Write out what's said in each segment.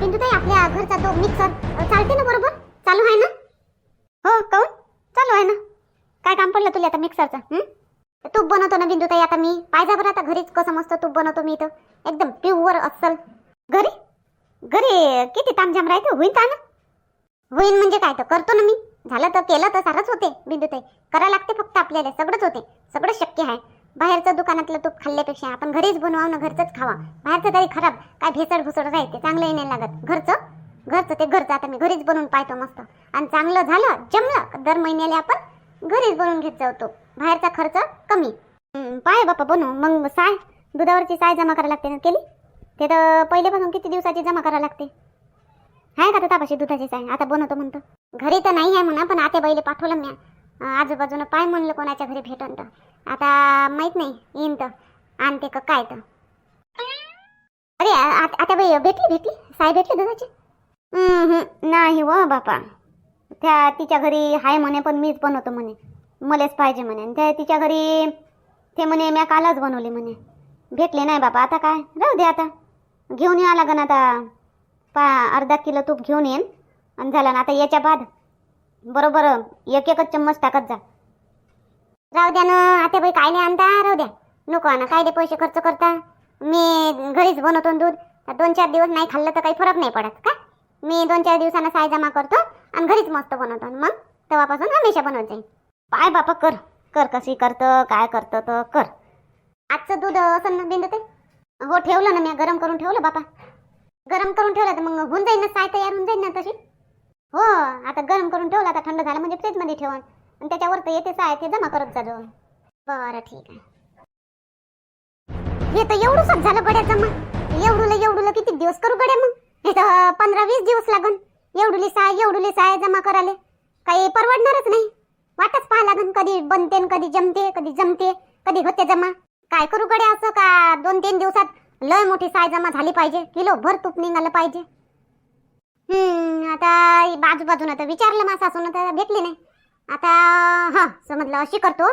बिंदुताई आपल्या घरचा तो मिक्सर चालते ना बरोबर? चालू आहे ना? हो काऊन? चालू आहे ना. काय काम पडलं तुला आता मिक्सरचं तूप बनवतो ना बिंदुताई आता मी पाहिजे बरं आता घरीच कसं मस्त तूप बनवतो मी इथं. एकदम प्युअर अस्सल. घरी? घरी किती तामझाम राहते? होईन का ना होईन म्हणजे काय तर करतो ना मी. झालं तर केलं तर सारंच होते बिंदुताई करा लागते फक्त आपल्याला. सगळंच होते. सगळं शक्य आहे. बाहेरचं दुकानातलं तूप खाल्ल्यापेक्षा आपण घरीच बनवावं ना घरचंच खावा. बाहेरचं तरी खराब काय भेसळ भुसळ राहते चांगलंही नाही लागत. घरचं? घरचं ते घरचं आता मी घरीच बनवून पाहतो मस्त. आणि चांगलं झालं जमलं दर महिन्याला आपण घरीच बनवून घेत जातो. बाहेरचा खर्च कमी. पाय बापा बनव. मग साय दुधावरची साय जमा करायला लागते ना केली? ते तर पहिल्यापासून किती दिवसाची जमा करायला लागते? आहे का तर तापाशी दुधाची साय? आता बनवतो म्हणतो. घरी तर नाही आहे म्हणा पण आते बैले पाठवलं मी आजूबाजूनं पाय म्हणलं कोणाच्या घरी भेटन तर. आता माहीत नाही येईन तर. आणते का काय तर. अरे आ- आ- आता बाई भेटली भेटली. साय भेटली दुधाची? नाही व बापा. त्या तिच्या घरी हाय म्हणे पण मीच बनवतो म्हणे. मलेच पाहिजे म्हणे. आणि त्या तिच्या घरी ते म्हणे म्या कालच बनवली म्हणे. भेटले नाही बापा. आता काय? राहू दे आता. घेऊन या लागन आता. पा अर्धा किलो तूप घेऊन येईन. आणि झालं ना आता याच्या बाद. बरोबर एक एकच चम्मच टाकत जा. राहू द्या ना आता बाई काय नाही आणता राहू द्या. नको ना काय दे पैसे खर्च करता. मी घरीच बनवतो दूध. दोन चार दिवस नाही खाल्लं तर काही फरक नाही पडत का? मी दोन चार दिवसांना साय जमा करतो आणि घरीच मस्त बनवतो. आणि मग तेव्हापासून हमेशा बनवत जाईन. पाय बापा कर. कर कशी करतं काय करतं तर कर. आजचं दूध असं ना बिंद ते हो ठेवलं ना मी गरम करून ठेवलं बापा. गरम करून ठेवलं तर मग होऊन जाईल ना साय तयार होऊन जाईल ना तशी. हो आता गरम करून ठेवलं आता थंड झालं म्हणजे फ्रीजमध्ये ठेवून आणि त्याच्यावर तर येते साय ते जमा करत जा बरं ठीक आहे. हे तर एवढंच झालं गड्या जमा. एवढूला एवढूला किती दिवस करू गड्या मग? हे तर पंधरा वीस दिवस लागन. एवढुली साय एवढुली साय जमा करायला. काही परवडणारच नाही. वाटच पाहा लागन कधी बनते कधी जमते कधी जमते कधी होते जमा. काय करू गड्या असं का दोन तीन दिवसात लय मोठी साय जमा झाली पाहिजे. किलो भर तूप निघालं पाहिजे. हम्म आता बाजूबाजून आता विचारलं मा सासून तर भेटली नाही. आता हां समजलं. अशी करतो.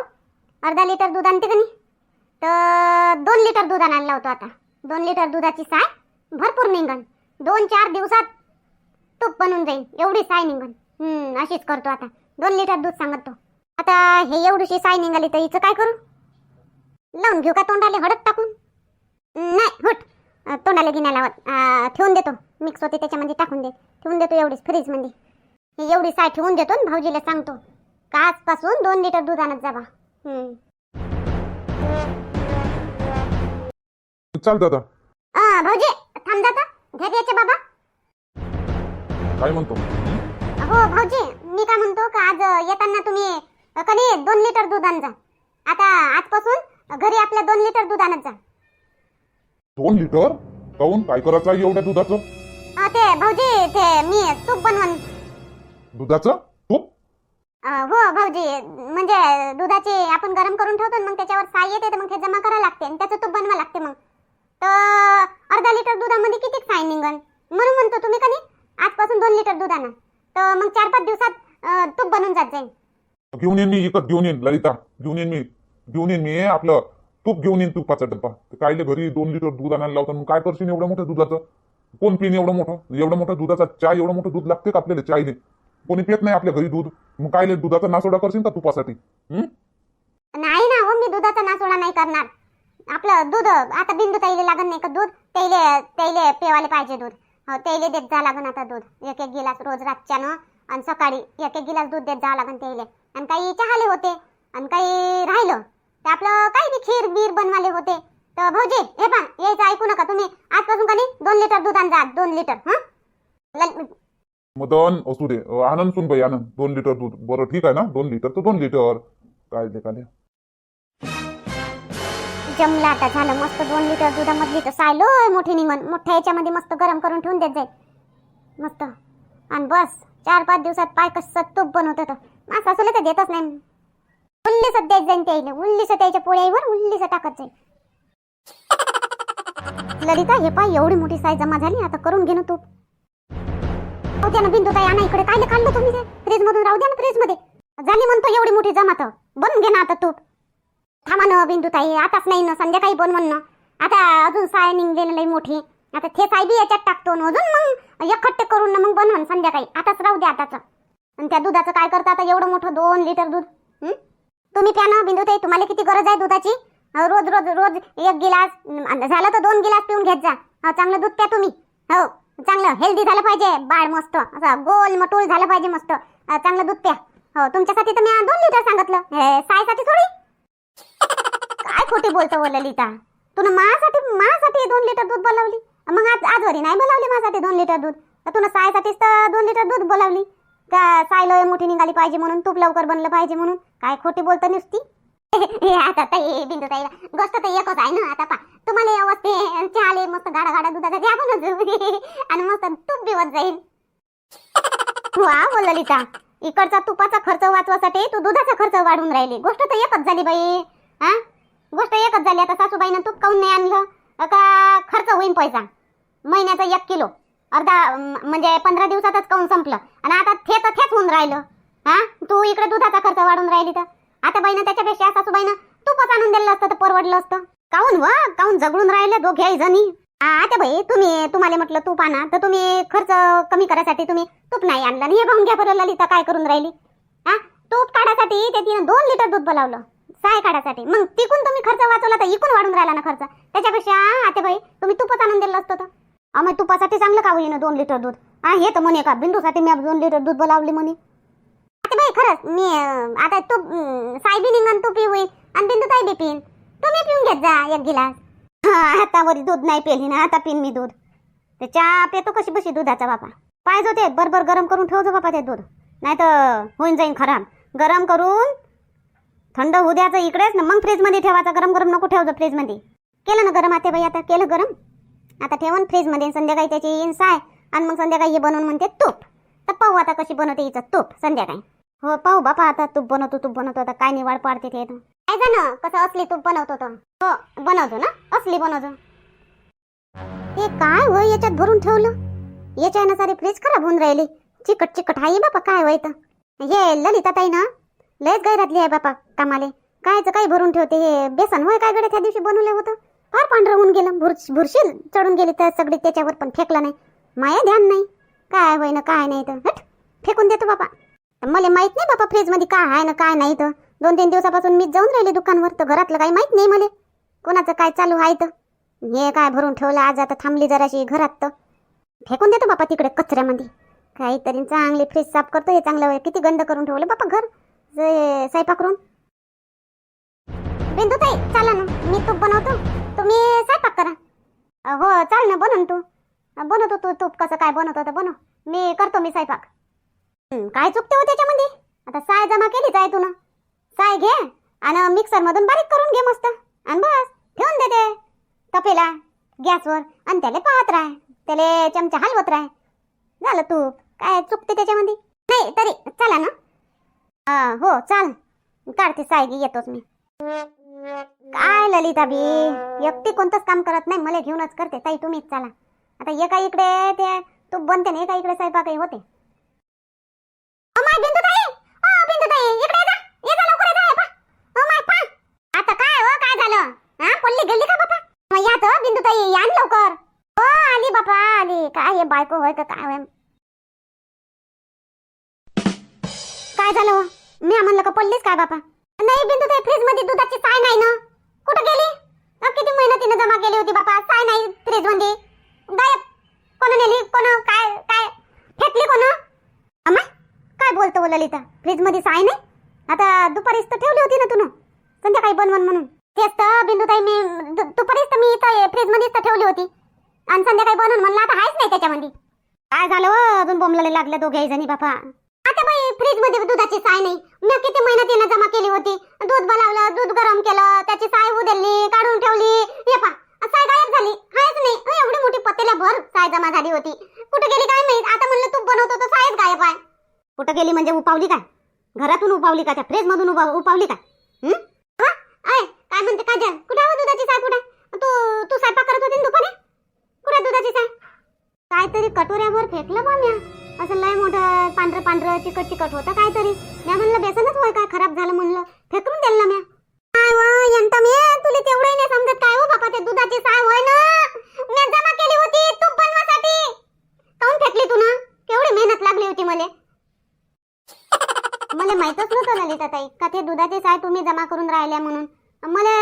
अर्धा लिटर दूध आणते का नाही? तर दोन लिटर दूध आणायला लावतो आता. दोन लिटर दुधाची साय भरपूर निघन. दोन चार दिवसात तूप बनून जाईल. एवढी साय निघन. अशीच करतो आता. दोन लिटर दूध सांगत. तो आता हे एवढीशी साय निघाली तर हिचं काय करू? लावून घेऊ का तोंडाले हळद टाकून? नाही हुट. तोंडाला गिन्या लावत. ठेवून देतो. मिक्स होते त्याच्यामध्ये टाकून दे. ठेवून देतो एवढीच फ्रीजमध्ये ही एवढी साय ठेवून देतो भाऊजीला सांगतो. का आजपासून दोन लिटर दूध आणत जावा? हम्म. चाल दादा. अं, भाऊजी थांब जाता घरी याचे बाबा. काय म्हणतो? हो भाऊजी मी काय म्हणतो का आज अ, येताना तुम्ही अ, कधी दोन लिटर दूध आण जा. आता आजपासून घरी आपल्या दोन लिटर दूध आणत जा. दोन लिटर? काऊन? काय करायचं आहे एवढ्या दुधाचं? अ, ते भाऊजी ते मी तूप बनवून दुधाचं? हो भाऊजी. म्हणजे दुधाची आपण गरम करून ठेवतो मग त्याच्यावर साय येते तर मग ते जमा करावं लागते आणि त्याचं तूप बनवा लागते मग. तर अर्धा लिटर दुधामध्ये किती साय निघन म्हणून म्हणतो तुम्ही कधी आजपासून दोन लिटर दूध आणा तर मग चार पाच दिवसात तूप बनून जात जाईल. घेऊन येईन मी विकत घेऊन येईन ललिता. घेऊन येईन मी. घेऊन येईन मी आपलं तूप घेऊन येईन तुपाचा डब्बा. कायले घरी दोन लिटर दूध आणायला लावतात मग काय करशील एवढं मोठं दुधाचं? कोण पिन एवढं मोठं? एवढं मोठं दुधाचा चाय एवढं मोठं दूध लागते का आपल्याला चायने कोणी पित नाही आपल्या घरी दूध. मग काय दुधाचा नासोडा करशील का तुपासाठी? नाही ना हो मी दुधाचा नासोडा नाही करणार. आपलं दूध आता बिंदू ताईले लागत नाही का दूध? त्याले त्याले पेवाले पाहिजे दूध. हो त्याले देत जा लागन आता दूध. एक एक गिलास रोज रातच्यानं आणि सकाळी एक एक गिलास दूध देत जा लागन त्याले आणि काही चहाले होते आणि काही राहिलं. ते आपलं काही बी खीर बीर बनवाले होते. तर भाऊजी हे पण यायचं ऐकू नका तुम्ही. आजपासून कधी दोन लिटर दूध आणजा दोन लिटर हां? मदन असू दे आनंद सुन बाई आनंद. दोन लिटर दूध. बरं ठीक आहे ना? दोन लिटर तर दोन लिटर. काय ते काय जमलं आता झालं मस्त दोन लिटर दुधामधली तर सायलो मोठी निघन मोठ्या याच्यामध्ये मस्त गरम करून ठेवून देत जाईल मस्त. आणि बस चार पाच दिवसात पाय कसं तूप बनवत होतं मा सासूला तर देतच नाही. उल्लीस देत जाईन त्याईले उल्लीस त्याच्या पोळ्यावर उल्लीस टाकत जाईल ललिता हे पाय एवढी मोठी साय जमा झाली आता करून घे ना तूप. राहू द्या ना बिंदू ताई आणा इकडे काय काढलं तुम्ही फ्रीज मधून राहू द्या ना फ्रीजमध्ये. झाली म्हणतो एवढी मोठी जमा तर बनून घे ना आता तूप. थांबा ना बिंदू ताई आताच नाही ना संध्याकाळी बनवून ना. आता अजून साय निघलेलं लई मोठी. आता ते साय बी याच्यात टाकतो ना अजून मग. एकखट्टे करून ना मग बनवून संध्याकाळी. आताच राहू द्या आताच. आणि त्या दुधाचं काय करता आता एवढं मोठं दोन लिटर दूध? तुम्ही प्या ना बिंदू ताई तुम्हाला किती गरज आहे दुधाची? रोज रोज रोज एक गिलास झालं तर दोन गिलास पिऊन घेत जा. चांगलं दूध प्या तुम्ही. हो. चांगलं हेल्दी झालं पाहिजे बाळ मस्त असं गोल मटोल झालं पाहिजे मस्त. चांगलं दूध प्या. हो तुमच्यासाठी तर मी दोन लिटर सांगितलं. हे सायसाठी थोडी? काय खोटी बोलतो बोल लिता तुला माझ्यासाठी माझ्यासाठी दोन लिटर दूध बोलावली? मग आज आजवरी नाही बोलावली माझ्यासाठी दोन लिटर दूध? तर तुला सायसाठीच तर दोन लिटर दूध बोलावली. का साय लय मोठी निघाली पाहिजे म्हणून तूप लवकर बनलं पाहिजे म्हणून? काय खोटी बोलतं नुसती? आता ताई बिंदू ताईला गोष्ट तर एकच आहे ना आता पा तुम्हाला या वाजते चहाले मस्त गाडा गाडा दुधाचा द्या पण आणि मस्त तूप बिवत जाईल. वा बोल ललिता इकडचा तुपाचा खर्च वाचवासाठी तू दुधाचा खर्च वाढून राहिली. गोष्ट तर एकच झाली बाई. हा? गोष्ट एकच झाली. आता सासूबाईनं तूप काऊन नाही आणलं? का खर्च होईन पैसा? महिन्याचा एक किलो. अर्धा म्हणजे पंधरा दिवसातच काऊन संपलं? आणि आता थेच थेच होऊन राहिलं. हा? तू इकडे दुधाचा खर्च वाढून राहिली तर? आता बाईनं त्याच्यापेक्षा सासूबाईनं तूपच आणून दिलं असतं तर परवडलं असतं. काऊन व? काऊन झगडून राहिले दोघे जणी? आता बाई तुम्ही तुम्हाला म्हटलं तूप आणा तर तुम्ही खर्च कमी करायसाठी तुम्ही तूप नाही आणलं आणि हे पाहून घ्या बरं ललिता काय करून राहिली. हा तूप काढासाठी ते तिनं दोन लिटर दूध बोलावलं साय काढासाठी. मग तिकून तुम्ही खर्च वाचवला तर इकून वाढून राहिला ना खर्च. त्याच्यापेक्षा आता बाई तुम्ही तुपच आणून दिलं असतं तर. मग तुपासाठी चांगलं का होईन दोन लिटर दूध? हा हे तर म्हणे का बिंदूसाठी मी दोन लिटर दूध बोलावली म्हणे. आता बाई खरंच. मी आता तूप अं, साय निघन तू पिऊ आणि बिंदू ताई बी पिन तुम्ही पिऊन घेत जा एक गिलास. हा आता वरी दूध नाही पेली ना आता पिन मी दूध. ते चहा पेतो कशी बशी दुधाचा बापा. पाहिजे ते बरोबर गरम करून ठेवतो बापा ते दूध. नाही तर होऊन जाईन खराब. गरम करून थंड होऊ द्यायचं इकडेच ना मग फ्रीजमध्ये ठेवायचं. गरम गरम नको ठेवतो फ्रीजमध्ये. केलं ना गरम आता बाई आता? केलं गरम? आता ठेवून फ्रीजमध्ये. संध्याकाळी त्याची येईन साय आणि मग संध्याकाळी हे बनवून म्हणते तूप. तर पाहू आता कशी बनवते हिचं तूप संध्याकाळी. हो पाहू बापा आता तूप बनवतो तूप बनवतो आता काय निवाड पाडते ते. काय ना कसं असली तूप बनवतो तो? हो बनवतो ना? असली बनवतो. हे काय होय याच्यात भरून ठेवलं? याच्या सारी फ्रीज खराब होऊन राहिली. चिकट चिकट हाय बापा काय होय तर? हे ललिता ताई ना लयच गैरातली आहे बापा कामाले. कायचं काय भरून ठेवते हे. बेसन होय काय गड्या त्या दिवशी बनवलं होतं? फार पांढरं होऊन गेलं. भुर भुरशील चढून गेली तर सगळी त्याच्यावर पण फेकलं नाही. माया ध्यान नाही. काय होय ना काय नाही तर. हट फेकून देतो बापा. मला माहीत नाही बापा फ्रीजमध्ये काय आहे ना काय नाही तर दोन तीन दिवसापासून मी जाऊन राहिले दुकानवर तर घरातलं काही माहीत नाही मला. कोणाचं काय चालू आहे तर हे काय भरून ठेवलं आज आता थांबली जराशी घरात तर. फेकून देतो बापा तिकडे कचऱ्यामध्ये. काहीतरी चांगली फ्रीज साफ करतो हे चांगलं किती गंद करून ठेवलं बापा घर. जे करून बिंदू ताई चाला ना. मी तूप बनवतो. तुम्ही स्वयंपाक करा. हो चाल ना बनव तू. बनवतो तू तूप कसं काय बनवतो तर बनव. मी करतो मी स्वयंपाक. काय चुकते हो त्याच्यामध्ये? आता साय जमा केलीच आहे तू ना साय घे आणि मिक्सर मधून बारीक करून घे मस्त. आणि बस ठेवून देते तपेला गॅसवर. आणि त्याला पाहत राह. त्याला चमचा हलवत राह. झालं तूप काय चुकते त्याच्यामध्ये? नाही तरी चला ना. हो चाल. काढते सायगी येतोच मी. काय ललिता बी एकटी कोणतंच काम करत नाही. मला घेऊनच करते. ताई तुम्हीच चला. आता एका इकडे ते तूप बनते ना एका इकडे स्वयंपाकही होते ओ माय बिंदू ताई ओ बिंदू ताई इकडे ये जा ये जा लवकर ये जा हे पा ओ माय पा आता काय हो काय झालं हा पल्ली गेली का बापा मग या तर बिंदू ताई या न लवकर हो आली बापा आली काय हे बायको होय का काय होय? काय झालं हो? मी म्हणलं का पडलीस काय बापा? नाही बिंदू ते फ्रीजमध्ये दुधाची साय नाही ना. कुठं गेली? अहो, किती मेहनतीने जमा केली होती बापा? साय नाही फ्रीजमध्ये गायब. कोण नेली? कोण? काय? काय? फेकली कोण? अम्मा काय बोलतो हो ललिता? फ्रीजमध्ये साय नाही? आता दुपारीच तर ठेवली होती ना तू संध्याकाळी बनवून म्हणून. तेच तर बिंदू ताई मी दु- दुपारीच तर मी इथं फ्रीज मध्येच तर ठेवली होती. आणि संध्याकाळी बनवून म्हणलं आता आहेच नाही त्याच्यामध्ये. काय झालं हो अजून बोंबलाले लागले दोघे जणी बापा. आता बाई फ्रीजमध्ये दुधाची साय नाही. मी किती मेहनतीने जमा केली होती. दूध बनवलं दूध गरम केलं त्याची साय उदलली काढून ठेवली. हे पा साय गायब झाली. आहेच नाही. अं, एवढी मोठी पतेल्या भर साय जमा झाली होती. कुठे गेली काय माहीत? आता म्हणलं तू बनवतो तर सायच गायब आहे. कुठं गेली म्हणजे उपावली काय? घरातून उपावली का त्या फ्रीज मधून उभा उपावली काय हं? हा? आय काय म्हणते काजल? कुठे हो दुधाची साय? कुठे तू स्वयंपाक करत होती ना दुपारी कुठे दुधाची साय काहीतरी कटोऱ्यावर फेकलं बा म्या. असं लय मोठं पांढरं पांढरं चिकट चिकट होतं काहीतरी. म्या म्हणलं बेसनच होय काय? खराब झालं म्हणलं. फेकून दिलं ना म्या. काय व? यंता मी तुला तेवढंही नाही समजत काय हो बापा? ते दुधाची साय होय ना? म्या जमा केली होती तूप बनवासाठी. काऊन फेकली मला. मला माहीतच नव्हतं ललिता ताई का ते दुधाचे साय तुम्ही जमा करून राहिल्या म्हणून. मला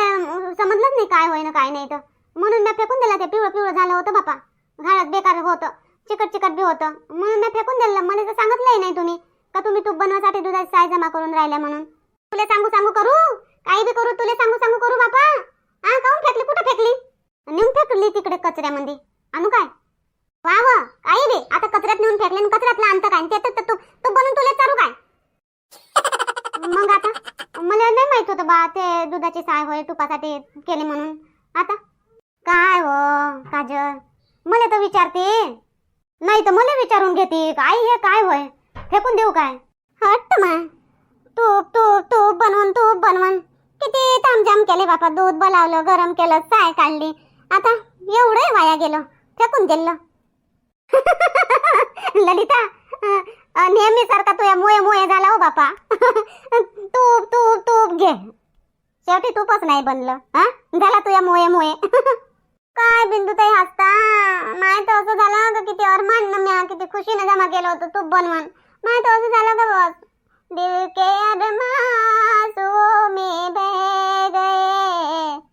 समजलंच नाही काय होय ना काय नाही तर. म्हणून मी फेकून दिला ते पिवळं पिवळं झालं होतं बापा. घरात बेकार होतं चिकट चिकट बी होतं. म्हणून मी फेकून दिलं. मला तर सांगितलंही नाही तुम्ही. का तुम्ही तूप बनवासाठी दुधाची साय जमा करून राहिल्या म्हणून? तुला सांगू सांगू करू? काही बी करू तुला सांगू सांगू करू बापा? हा काऊन फेकली? कुठं फेकली? नेऊन फेकली तिकडे कचऱ्यामध्ये. आणू काय? वा वा काही बी. आता कचऱ्यात नेऊन फेकले आणि कचऱ्यातलं आणतं काय? ते तर तू तू बनवून तुला चारू काय? मग आता? मला नाही माहीत होतं बा ते दुधाची साय होय तुपासाठी केले म्हणून. आता? काय हो काजल? मला तर विचारते. नाही तर मला विचारून घेते काय हे काय होय? फेकून देऊ काय? हट मा. तूप तूप तूप बनवून तूप बनवून. किती तामझाम केले बापा दूध बोलावलं गरम केलं चाय काढली. आता एवढं वाया गेलं फेकून गेलो ललिता नेहमी सारखा तुया मोये मोये झाला हो बापा. तूप तूप तूप घे. शेवटी तूपच नाही बनलं हा? झाला तुया मोये मोये काय बिंदुताई हसता? माय तर असं झालं का किती अरमान न म्या किती खुशीनं जमा केलं होतं तू बनवण माय तर असं झालं का बस. दिल के अरमासों में बह गए.